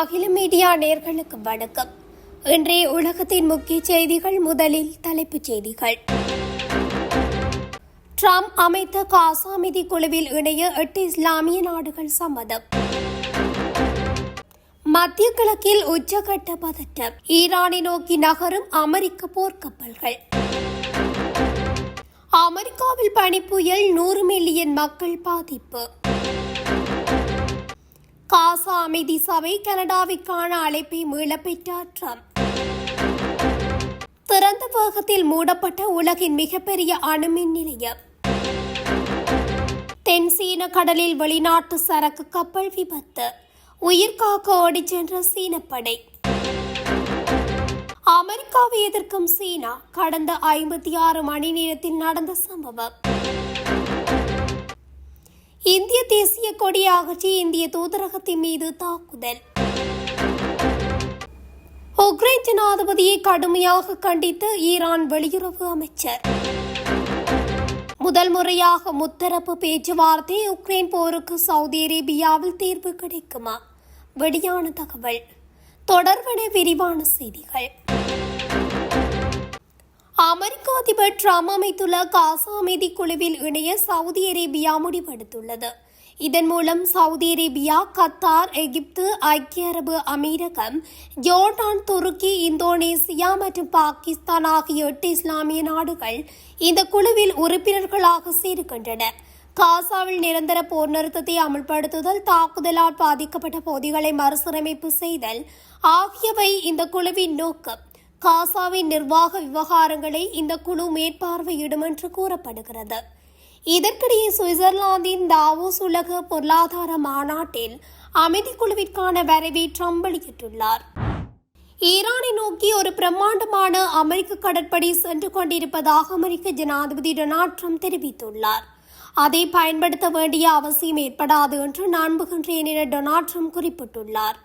அகில மீடியா நேர்களுக்கு வணக்கம். இன்றைய உலகத்தின் முக்கிய செய்திகள் முதலில் தலைப்புச் செய்திகள். ட்ரம்ப் அமைத்த காசாமிதி குழுவில் இணைய எட்டு இஸ்லாமிய நாடுகள் சம்மதம். மத்திய கிழக்கில் உச்சகட்ட பதட்டம் ஈரானை நோக்கி நகரும் அமெரிக்க போர்க்கப்பல்கள். அமெரிக்காவில் பனிப்புயல் நூறு மில்லியன் மக்கள் பாதிப்பு. காசா அமைதி சபை கனடாவிற்கான அழைப்பை மீளப்பெற்றார் ட்ரம்ப். திறந்த வேகத்தில் மூடப்பட்ட உலகின் மிகப்பெரிய அணுமின் நிலையம். தென் சீன கடலில் வெளிநாட்டு சரக்கு கப்பல் விபத்து. உயிர்காக்க ஓடிச் சென்ற சீனப்படை. அமெரிக்காவை எதிர்க்கும் சீனா கடந்த ஐம்பத்தி ஆறு மணி நேரத்தில் நடந்த சம்பவம். இந்திய தேசிய கொடி அகற்றி இந்திய தூதரகத்தின் மீது தாக்குதல். உக்ரைன் ஜனாதிபதியை கடுமையாக கண்டித்து ஈரான் வெளியுறவு அமைச்சர். முதல் முறையாக முத்தரப்பு பேச்சுவார்த்தை உக்ரைன் போருக்கு சவுதி அரேபியாவில் தீர்வு கிடைக்குமா? வெளியான தகவல். தொடர்பன விரிவான செய்திகள். அமெரிக்க அதிபர் ட்ரம்ப் அமைத்துள்ள காசா அமைதி குழுவில் இணைய சவுதி அரேபியா முடிவெடுத்துள்ளது. இதன் மூலம் சவுதி அரேபியா கத்தார் எகிப்து ஐக்கிய அரபு அமீரகம் ஜோர்டான் துருக்கி இந்தோனேசியா மற்றும் பாகிஸ்தான் ஆகிய எட்டு இஸ்லாமிய நாடுகள் இந்த குழுவில் உறுப்பினர்களாக சேருகின்றன. காசாவில் நிரந்தர போர் நிறுத்தத்தை அமல்படுத்துதல் தாக்குதலால் பாதிக்கப்பட்ட பகுதிகளை மறுசீரமைப்பு செய்தல் ஆகியவை இந்த குழுவின் நோக்கம். காசாவின் நிர்வாக விவகாரங்களை இந்த குழு மேற்பார்வையிடும் என்று கூறப்படுகிறது. இதற்கிடையே சுவிட்சர்லாந்தின் தாவோஸ் உலக பொருளாதார மாநாட்டில் அமைதி குழுவிற்கான வரைவை ட்ரம்ப் வெளியிட்டுள்ளார். ஈரானை நோக்கி ஒரு பிரம்மாண்டமான அமெரிக்க கடற்படை சென்று கொண்டிருப்பதாக அமெரிக்க ஜனாதிபதி டொனால்ட் ட்ரம்ப் தெரிவித்துள்ளார். அதை பயன்படுத்த வேண்டிய அவசியம் ஏற்படாது என்று நம்புகின்றேன் என டொனால்ட் ட்ரம்ப் குறிப்பிட்டுள்ளார்.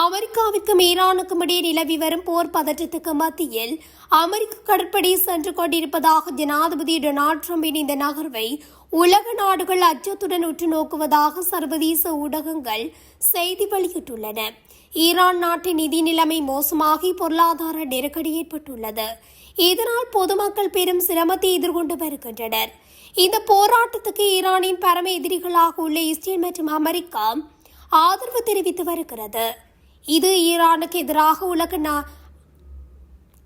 அமெரிக்காவுக்கும் ஈரானுக்கும் இடையே நிலவி வரும் போர் பதற்றத்துக்கு மத்தியில் அமெரிக்க கடற்படை சென்று கொண்டிருப்பதாக ஜனாதிபதி டொனால்ட் ட்ரம்பின் இந்த நகர்வை உலக நாடுகள் அச்சத்துடன் உற்று நோக்குவதாக சர்வதேச ஊடகங்கள் செய்தி வெளியிட்டுள்ளன. ஈரான் நாட்டின் நிதி நிலைமை மோசமாகி பொருளாதார நெருக்கடி ஏற்பட்டுள்ளது. இதனால் பொதுமக்கள் பெரும் சிரமத்தை எதிர்கொண்டு வருகின்றனர். இந்த போராட்டத்துக்கு ஈரானின் பரம எதிரிகளாக உள்ள இஸ்ரேல் மற்றும் அமெரிக்கா ஆதரவு தெரிவித்து வருகிறது. இது ஈரானுக்கு எதிராக உலக நா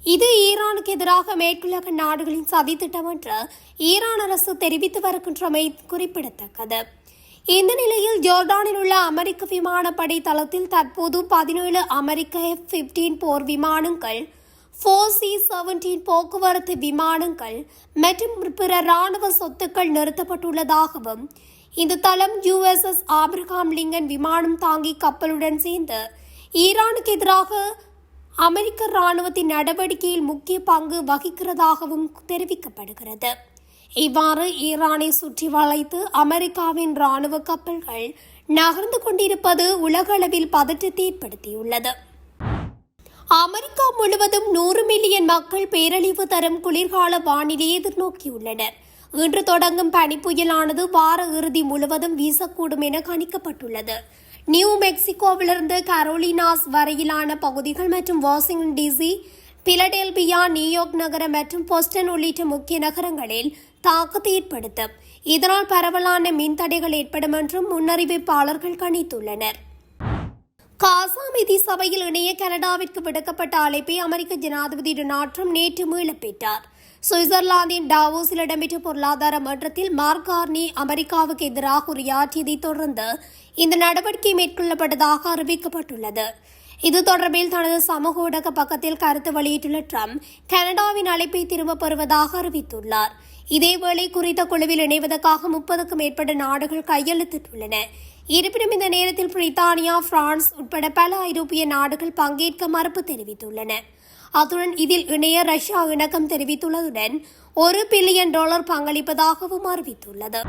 இது ஈரானுக்கு எதிராக மேற்குலக நாடுகளின் சதித்திட்டம் என்று ஈரான் அரசு தெரிவித்து வருகின்றமை குறிப்பிடத்தக்கது. இந்த நிலையில் ஜோர்டானில் உள்ள அமெரிக்க விமானப்படை தளத்தில் தற்போது பதினேழு அமெரிக்க எஃப் பிப்டீன் போர் விமானங்கள் ஃபோர் சி செவன்டீன் போக்குவரத்து விமானங்கள் மற்றும் பிற இராணுவ சொத்துக்கள் நிறுத்தப்பட்டுள்ளதாகவும் இந்த தளம் யுஎஸ்எஸ் ஆப்ரஹாம் லிங்கன் விமானம் தாங்கி கப்பலுடன் சேர்ந்து ஈரானுக்கு எதிராக அமெரிக்க ராணுவத்தின் நடவடிக்கையில் முக்கிய பங்கு வகிக்கிறதாகவும் தெரிவிக்கப்படுகிறது. இவ்வாறு ஈரானை சுற்றி வளைத்து அமெரிக்காவின் ராணுவ கப்பல்கள் நகர்ந்து கொண்டிருப்பது உலகளவில் பதற்றத்தை ஏற்படுத்தியுள்ளது. அமெரிக்கா முழுவதும் நூறு மில்லியன் மக்கள் பேரழிவு தரும் குளிர்கால வானிலையை எதிர்நோக்கியுள்ளனர். இன்று தொடங்கும் பனிப்புயலானது வார இறுதி முழுவதும் வீசக்கூடும் என கணிக்கப்பட்டுள்ளது. நியூ மெக்சிகோவிலிருந்து கரோலினாஸ் வரையிலான பகுதிகள் மற்றும் வாஷிங்டன் டிசி பிலடெல்பியா நியூயார்க் நகரம் மற்றும் போஸ்டன் உள்ளிட்ட முக்கிய நகரங்களில் தாக்கத்தை ஏற்படுத்தும். இதனால் பரவலான மின்தடைகள் ஏற்படும் என்றும் முன்னறிவிப்பாளர்கள் கணித்துள்ளனர். காசா அமைதி சபையில் இணைய கனடாவிற்கு விடுக்கப்பட்ட அழைப்பை அமெரிக்க ஜனாதிபதி டொனால்ட் ட்ரம்ப் நேற்று மீளப்பெற்றார். சுவிட்சர்லாந்தின் டாவோஸில் இடம்பெற்ற பொருளாதார மன்றத்தில் மார்கார்னி அமெரிக்காவுக்கு எதிராக உரையாற்றியதைத் தொடர்ந்து இந்த நடவடிக்கை மேற்கொள்ளப்பட்டதாக அறிவிக்கப்பட்டுள்ளது. இது தொடர்பில் தனது சமூக ஊடக பக்கத்தில் கருத்து வெளியிட்டுள்ள ட்ரம்ப் கனடாவின் அழைப்பை திரும்பப் பெறுவதாக அறிவித்துள்ளார். இதேவேளை குறித்த குழுவில் இணைவதற்காக முப்பதுக்கும் மேற்பட்ட நாடுகள் கையெழுத்திட்டுள்ளன. இருப்பினும் இந்த நேரத்தில் பிரித்தானியா பிரான்ஸ் உட்பட பல ஐரோப்பிய நாடுகள் பங்கேற்க மறுப்பு தெரிவித்துள்ளன. அத்துடன் இதில் இணைய ரஷ்யா இணக்கம் தெரிவித்துள்ளதுடன் ஒரு பில்லியன் டாலர் பங்களிப்பதாகவும் அறிவித்துள்ளது.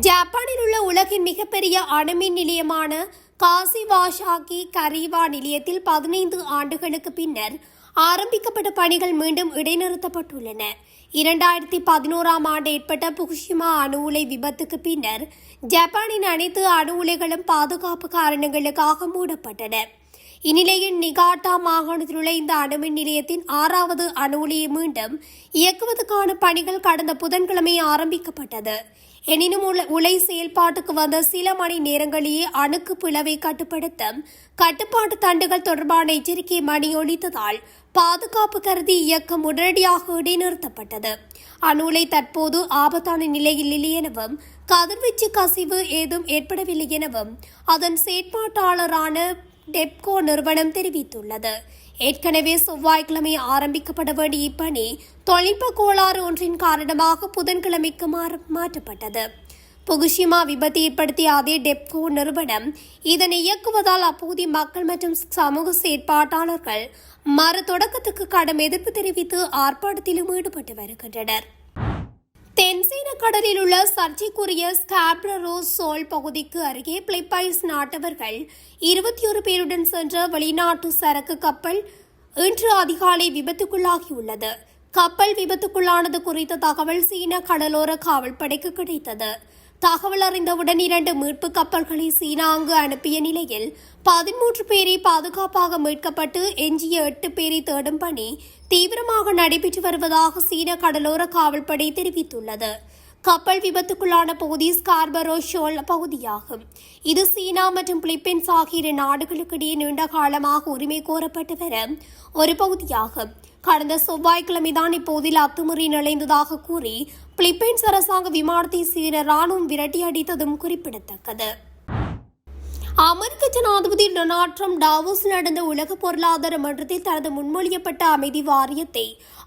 ஜப்பானில் உள்ள உலகின் மிகப்பெரிய அணுமின் நிலையமான காசிவாஷாகி கரீவா நிலையத்தில் பதினைந்து ஆண்டுகளுக்கு பின்னர் ஆரம்பிக்கப்பட்ட பணிகள் மீண்டும் இடைநிறுத்தப்பட்டுள்ளன. இரண்டாயிரத்தி பதினோராம் ஆண்டு ஏற்பட்ட புகுஷிமா அணு உலை விபத்துக்கு பின்னர் ஜப்பானின் அனைத்து அணு உலைகளும் பாதுகாப்பு காரணங்களுக்காக மூடப்பட்டன. இந்நிலையில் நிகாட்டா மாகாணத்தில் உள்ள இந்த அணுமின் நிலையத்தின் ஆறாவது அணு மீண்டும் இயக்குவதற்கான பணிகள் கடந்த புதன்கிழமை ஆரம்பிக்கப்பட்டது. எனினும் உலை செயல்பாட்டுக்கு வந்த சில மணி நேரங்களிலேயே அணுக்கு பிளவை கட்டுப்படுத்த கட்டுப்பாட்டு தண்டுகள் தொடர்பான எச்சரிக்கை மணி பாதுகாப்பு கருதி இயக்கம் உடனடியாக இடைநிறுத்தப்பட்டது. அணுலை தற்போது ஆபத்தான நிலையில் இல்லை எனவும் கதிர்வீச்சு கசிவு ஏதும் ஏற்படவில்லை எனவும் அதன் செயற்பாட்டாளரான டெப்கோ நிறுவனம் தெரிவித்துள்ளது. ஏற்கனவே செவ்வாய்க்கிழமை ஆரம்பிக்கப்பட வேண்டிய இப்பணி தொழில்நுட்ப கோளாறு ஒன்றின் காரணமாக புதன்கிழமைக்கு மாற்றப்பட்டது. புகுஷிமா விபத்து ஏற்படுத்திய அதே டெப்கோ நிறுவனம் இதனை இயக்குவதால் அப்பகுதி மக்கள் மற்றும் சமூக செயற்பாட்டாளர்கள் மறு தொடக்கத்துக்கு கடும் எதிர்ப்பு தெரிவித்து ஆர்ப்பாட்டத்திலும் ஈடுபட்டு வருகின்றனர். தென்சீன கடலில் உள்ள சர்ச்சைக்குரிய ஸ்காப்ரரோ சோல் பகுதிக்கு அருகே பிலிப்பைன்ஸ் நாட்டவர்கள் இருபத்தி ஒரு பேருடன் சென்ற வெளிநாட்டு சரக்கு கப்பல் இன்று அதிகாலை விபத்துக்குள்ளாகியுள்ளது. கப்பல் விபத்துக்குள்ளானது குறித்த தகவல் சீன கடலோர காவல்படைக்கு கிடைத்தது. தகவல் அறிந்தவுடன் இரண்டு மீட்பு கப்பல்களை சீனா அங்கு அனுப்பிய நிலையில் பதிமூன்று பேரை பாதுகாப்பாக மீட்கப்பட்டு எஞ்சிய எட்டு பேரை தேடும் பணி தீவிரமாக நடைபெற்று வருவதாக சீன கடலோர காவல்படை தெரிவித்துள்ளது. கப்பல் விபத்துக்குள்ளான பகுதி ஸ்கார்பரோ ஷோல் பகுதியாகும். இது சீனா மற்றும் பிலிப்பைன்ஸ் ஆகிய இரு நாடுகளுக்கிடையே நீண்ட காலமாக உரிமை கோரப்பட்டு வர ஒரு பகுதியாகும். கடந்த செவ்வாய்க்கிழமைதான் இப்போதில் அத்துமுறை நுழைந்ததாக கூறி பிலிப்பைன்ஸ் அரசாங்க விமானத்தை சீன ராணுவம் விரட்டி அடித்ததும் குறிப்பிடத்தக்கது. அமெரிக்க ஜனாதிபதி டொனால்ட் ட்ரம்ப் டாவோஸ் நடந்த உலக பொருளாதார மன்றத்தில் தனது முன்மொழியப்பட்ட அமைதி வாரியத்தை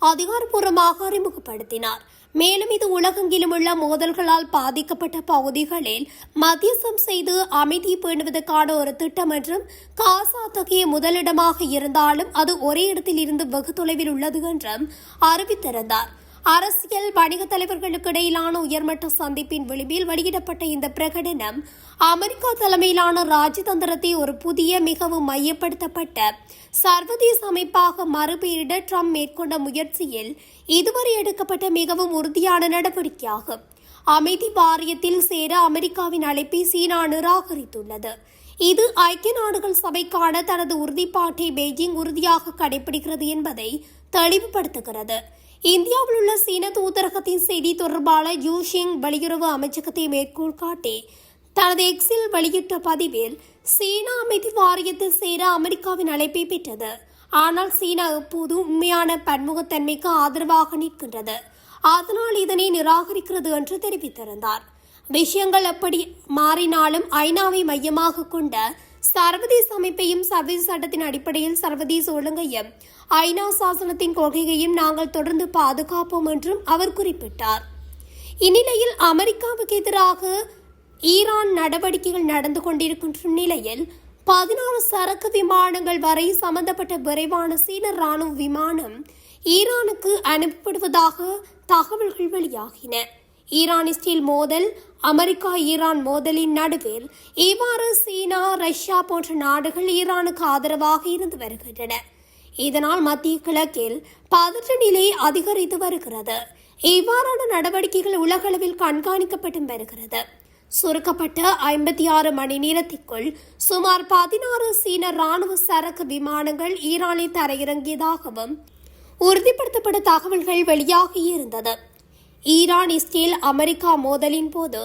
அதிகாரப்பூர்வமாக அறிமுகப்படுத்தினார். மேலும் இது உலகெங்கிலும் உள்ள மோதல்களால் பாதிக்கப்பட்ட பகுதிகளில் மத்தியசம் செய்து அமைதி பேணுவதற்கான ஒரு திட்டம் என்றும் காசா தகைய முதலிடமாக இருந்தாலும் அது ஒரே இடத்தில் இருந்து வெகு தொலைவில் உள்ளது என்றும் அறிவித்திருந்தார். அரசியல் வணிக தலைவர்களுக்கு இடையிலான உயர்மட்ட சந்திப்பின் விளிம்பில் வெளியிடப்பட்ட இந்த பிரகடனம் அமெரிக்கா தலைமையிலான ராஜதந்திரத்தை ஒரு புதிய மிகவும் மையப்படுத்தப்பட்ட சர்வதேச அமைப்பாக மறுபெயரிட ட்ரம்ப் மேற்கொண்ட முயற்சியில் இதுவரை எடுக்கப்பட்ட மிகவும் உறுதியான நடவடிக்கையாகும். அமைதி வாரியத்தில் சேர அமெரிக்காவின் அழைப்பை சீனா நிராகரித்துள்ளது. இது ஐக்கிய நாடுகள் சபைக்கான தனது உறுதிப்பாட்டை பெய்ஜிங் உறுதியாக கடைபிடிக்கிறது என்பதை தெளிவுபடுத்துகிறது. இந்தியாவில் உள்ள சீன தூதரகத்தின் செய்தி தொடர்பாளர் யூ ஷிங் வெளியுறவு அமைச்சகத்தை மேற்கோள் காட்டி தனது எக்ஸில் வெளியிட்ட பதிவில் சீனா அமைதி வாரியத்தில் சேர அமெரிக்காவின் அழைப்பை பெற்றது. ஆனால் சீனா எப்போதும் உண்மையான பன்முகத்தன்மைக்கு ஆதரவாக நிற்கின்றது. அதனால் இதனை நிராகரிக்கிறது என்று தெரிவித்திருந்தார். விஷயங்கள் எப்படி மாறினாலும் ஐநாவை மையமாக கொண்ட சர்வதேச அமைப்பையும் சர்வதேச சட்டத்தின் அடிப்படையில் சர்வதேச ஒழுங்கையும் ஐநா சாசனத்தின் கொள்கையையும் நாங்கள் தொடர்ந்து பாதுகாப்போம் என்றும் அவர் குறிப்பிட்டார். இந்நிலையில் அமெரிக்காவுக்கு எதிராக ஈரான் நடவடிக்கைகள் நடந்து கொண்டிருக்கின்ற நிலையில் பதினாறு சரக்கு விமானங்கள் வரை சம்பந்தப்பட்ட விரைவான சீன ராணுவ விமானம் ஈரானுக்கு அனுப்பப்படுவதாக தகவல்கள் வெளியாகின. ஈரான் இஸ்ரேல் மோதல் அமெரிக்கா ஈரான் மோதலின் நடுவில் இவ்வாறு சீனா ரஷ்யா போன்ற நாடுகள் ஈரானுக்கு ஆதரவாக இருந்து வருகின்றன. இதனால் மத்திய கிழக்கில் பதற்ற நிலை அதிகரித்து வருகிறது. இவ்வாறான நடவடிக்கைகள் உலகளவில் கண்காணிக்கப்பட்டு வருகிறது. சுருக்கப்பட்ட ஐம்பத்தி ஆறு மணி நேரத்திற்குள் சுமார் பதினாறு சீன ராணுவ சரக்கு விமானங்கள் ஈரானில் தரையிறங்கியதாகவும் உறுதிப்படுத்தப்பட்ட தகவல்கள் வெளியாகியிருந்தது ஈரான் இஸ்ரேல் அமெரிக்கா மோதலின் போது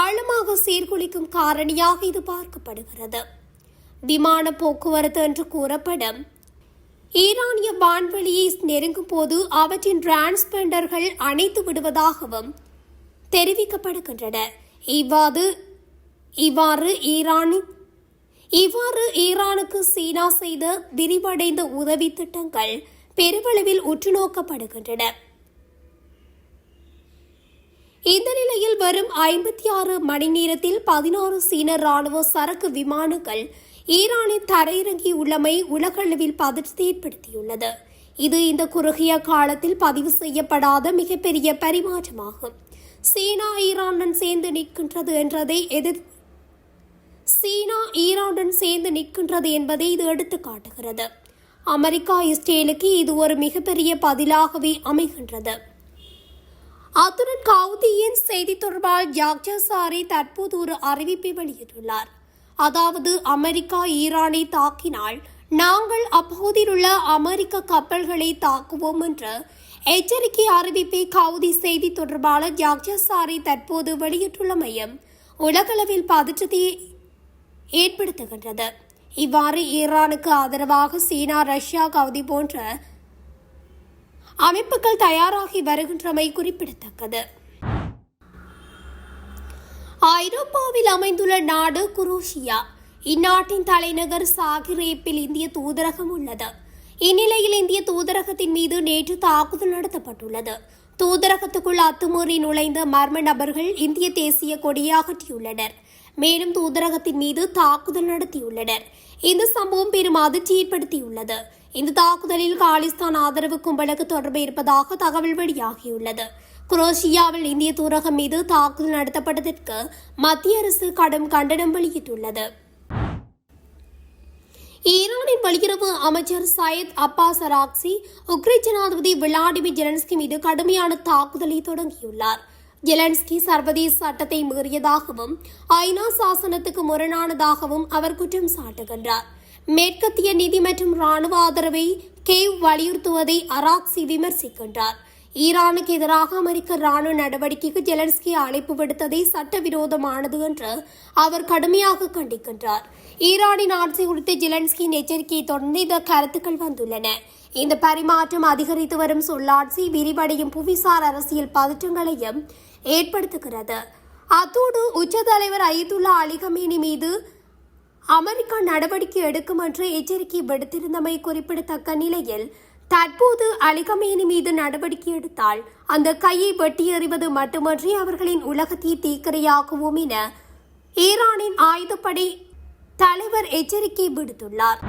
ஆழமாக சீர்குலைக்கும் காரணியாக இது பார்க்கப்படுகிறது. விமான போக்குவரத்து என்று கூறப்படும் ஈரானிய வான்வெளியை நெருங்கும் போது அவற்றின் டிரான்ஸ்பெண்டர்கள் அணைத்து விடுவதாகவும் தெரிவிக்கப்படுகின்றன. இவ்வாறு இவ்வாறு ஈரானின் இவ்வாறு ஈரானுக்கு சீனா செய்த விரிவடைந்த உதவி திட்டங்கள் பெருவளவில் உற்றுநோக்கப்படுகின்றன. இந்த நிலையில் வரும் ஐம்பத்தி ஆறு மணி நேரத்தில் பதினாறு சீன ராணுவ சரக்கு விமானங்கள் ஈரானில் தரையிறங்கியுள்ளமை உலகளவில் பதற்றத்தை ஏற்படுத்தியுள்ளது. இது இந்த குறுகிய காலத்தில் பதிவு செய்யப்படாத மிகப்பெரிய பரிமாற்றமாகும். சீனா ஈரானுடன் சேர்ந்து நிற்கின்றது என்றதை எதிர் சீனா ஈரானுடன் சேர்ந்து நிற்கின்றது என்பதை இது எடுத்து காட்டுகிறது. அமெரிக்கா இஸ்ரேலுக்கு இது ஒரு மிகப்பெரிய பதிலாகவே அமைகின்றது. அத்துடன் கவுதியின் செய்தி தொடர்பாளர் ஜாக்ஜா சாரி தற்போது ஒரு அறிவிப்பை வெளியிட்டுள்ளார். அதாவது அமெரிக்கா ஈரானை தாக்கினால் நாங்கள் அப்பகுதியிலுள்ள அமெரிக்க கப்பல்களை தாக்குவோம் என்று எச்சரிக்கை அறிவிப்பை கவுதி செய்தி தொடர்பாளர் ஜாக்ஜசாரி தற்போது வெளியிட்டுள்ளமையும் உலகளவில் பதற்றத்தை ஏற்படுத்துகின்றது. இவ்வாறு ஈரானுக்கு ஆதரவாக சீனா ரஷ்யா கவுதி போன்ற அமைப்புகள் தயாராகி வருகின்றமை குறிப்பிடத்தக்கது. ஐரோப்பாவில் அமைந்துள்ள நாடு குரோஷியா. இந்நாட்டின் தலைநகர் சாகிரேப்பில் இந்திய தூதரகம் உள்ளது. இந்நிலையில் இந்திய தூதரகத்தின் மீது நேற்று தாக்குதல் நடத்தப்பட்டுள்ளது. தூதரகத்துக்குள் அத்துமீறி நுழைந்த மர்ம நபர்கள் இந்திய தேசிய கொடியை அகற்றியுள்ளனர். மேலும் தூதரகத்தின் மீது தாக்குதல் நடத்தியுள்ளனர். இந்த சம்பவம் பெரும் அதிர்ச்சி ஏற்படுத்தியுள்ளது இந்த தாக்குதலில் காலிஸ்தான் ஆதரவு கும்பலுக்கு தொடர்பு இருப்பதாக தகவல் வெளியாகியுள்ளது. குரோஷியாவில் இந்திய தூரகம் மீது தாக்குதல் நடத்தப்பட்டதற்கு மத்திய அரசு கடும் கண்டனம் வெளியிட்டுள்ளது. ஈரானின் வெளியுறவு அமைச்சர் சயத் அப்பாஸ் அராக்சி உக்ரைன் ஜனாதிபதி விளாடிமிர் ஜெலன்ஸ்கி மீது கடுமையான தாக்குதலை தொடங்கியுள்ளார். ஜெலன்ஸ்கி சர்வதேச சட்டத்தை மீறியதாகவும் ஐநா சாசனத்துக்கு முரணானதாகவும் அவர் குற்றம் சாட்டுகின்றார். மேற்கத்திய நிதி மற்றும் ராணுவ ஆதரவை கேவ் வலியுறுத்துவதை அராக்சி விமர்சிக்கின்றார். ஈரானுக்கு எதிராக அமெரிக்க ராணுவ நடவடிக்கைக்கு ஜெலன்ஸ்கி அழைப்பு விடுத்ததை சட்டவிரோதமானது என்று அவர் கடுமையாக கண்டிக்கின்றார். ஈரானின் ஆட்சி குறித்து ஜெலன்ஸ்கியின் எச்சரிக்கையை தொடர்ந்து இந்த கருத்துக்கள் வந்துள்ளன. இந்த பரிமாற்றம் அதிகரித்து வரும் சொல்லாட்சி விரிவடையும் புவிசார் அரசியல் பதற்றங்களையும் ஏற்படுத்துகிறது. அத்தோடு உச்ச தலைவர் அயத்துல்லா அலிகமேனி மீது அமெரிக்கா நடவடிக்கை எடுக்கும் என்று எச்சரிக்கை விடுத்திருந்தமை குறிப்பிடத்தக்க நிலையில் தற்போது அலிகமேனி மீது நடவடிக்கை எடுத்தால் அந்த கையை வெட்டி எறிவது மட்டுமன்றி அவர்களின் உலகத்தை தீக்கிரையாக்குவோம் என ஈரானின் ஆயுதப்படை தலைவர் எச்சரிக்கை விடுத்துள்ளார்.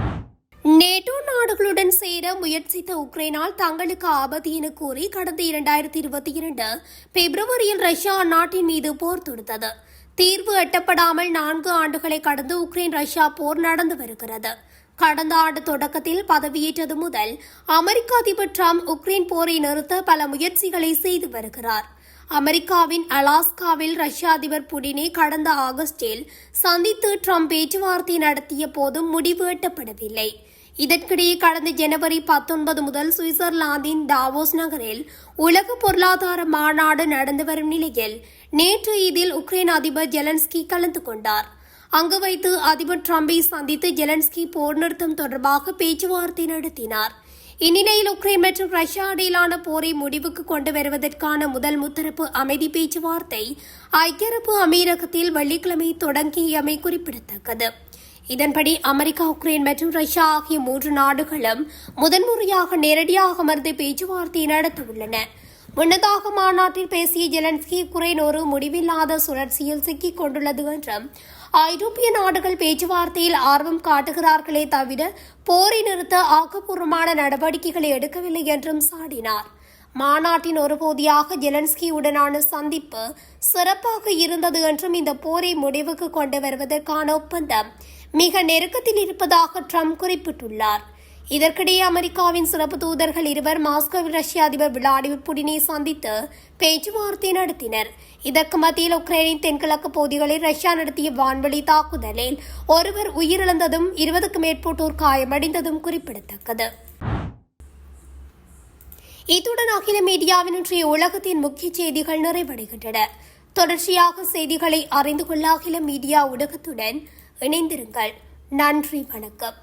நேட்டோ நாடுகளுடன் சேர முயற்சித்த உக்ரைனால் தங்களுக்கு ஆபத்து என கூறி கடந்த இரண்டாயிரத்தி இருபத்தி இரண்டு பிப்ரவரியில் ரஷ்யா அந்நாட்டின் மீது போர் தொடுத்தது. தீர்வு எட்டப்படாமல் நான்கு ஆண்டுகளை கடந்து உக்ரைன் ரஷ்யா போர் நடந்து வருகிறது. கடந்த ஆண்டு தொடக்கத்தில் பதவியேற்றது முதல் அமெரிக்க அதிபர் ட்ரம்ப் உக்ரைன் போரை நிறுத்த பல முயற்சிகளை செய்து வருகிறார். அமெரிக்காவின் அலாஸ்காவில் ரஷ்ய அதிபர் புடினை கடந்த ஆகஸ்டில் சந்தித்து ட்ரம்ப் பேச்சுவார்த்தை நடத்திய போதும் முடிவு எட்டப்படவில்லை. இதற்கிடையே கடந்த ஜனவரி பத்தொன்பது முதல் சுவிட்சர்லாந்தின் டாவோஸ் நகரில் உலக பொருளாதார மாநாடு நடந்து வரும் நிலையில் நேற்று இதில் உக்ரைன் அதிபர் ஜெலன்ஸ்கி கலந்து கொண்டார். அங்கு வைத்து அதிபர் ட்ரம்பை சந்தித்து ஜெலன்ஸ்கி போர் நிறுத்தம் தொடர்பாக பேச்சுவார்த்தை நடத்தினார். இந்நிலையில் உக்ரைன் மற்றும் ரஷ்யா இடையிலான போரை முடிவுக்கு கொண்டு வருவதற்கான முதல் முத்தரப்பு அமைதி பேச்சுவார்த்தை ஐக்கிய அரபு அமீரகத்தில் வெள்ளிக்கிழமை தொடங்கியமை குறிப்பிடத்தக்கது. இதன்படி அமெரிக்கா உக்ரைன் மற்றும் ரஷ்யா ஆகிய மூன்று நாடுகளும் முதன்முறையாக நேரடியாக அமர்ந்து பேச்சுவார்த்தை நடத்தவுள்ளன. முன்னதாக மாநாட்டில் பேசிய ஜெலன்ஸ்கி உக்ரைன் ஒரு முடிவில்லாத சுழற்சியில் சிக்கிக் கொண்டுள்ளது என்றும் ஐரோப்பிய நாடுகள் பேச்சுவார்த்தையில் ஆர்வம் காட்டுகிறார்களே தவிர போரை நிறுத்த ஆக்கப்பூர்வமான நடவடிக்கைகளை எடுக்கவில்லை என்றும் சாடினார். மாநாட்டின் ஒரு பகுதியாக ஜெலன்ஸ்கியுடனான சந்திப்பு சிறப்பாக இருந்தது என்றும் இந்த போரை முடிவுக்கு கொண்டு வருவதற்கான ஒப்பந்தம் மிக நெருக்கத்தில் இருப்பதாக ட்ரம்ப் குறிப்பிட்டுள்ளார். இதற்கிடையே அமெரிக்காவின் சிறப்பு தூதர்கள் இருவர் மாஸ்கோவில் ரஷ்ய அதிபர் விளாடிமிர் புடினை சந்தித்து பேச்சுவார்த்தை நடத்தினர். இதற்கு மத்தியில் உக்ரைனின் தென்கிழக்கு பகுதிகளில் ரஷ்யா நடத்திய வான்வழி தாக்குதலில் ஒருவர் உயிரிழந்ததும் இருபதுக்கும் மேற்பட்டோர் காயமடைந்ததும் குறிப்பிடத்தக்கது. இத்துடன் அகில மீடியாவின் இன்றைய உலகத்தின் முக்கிய செய்திகள் நிறைவடைகின்றன. தொடர்ச்சியாக செய்திகளை அறிந்து கொள்ள அகில மீடியா ஊடகத்துடன் இணைந்திருங்கள். நன்றி வணக்கம்.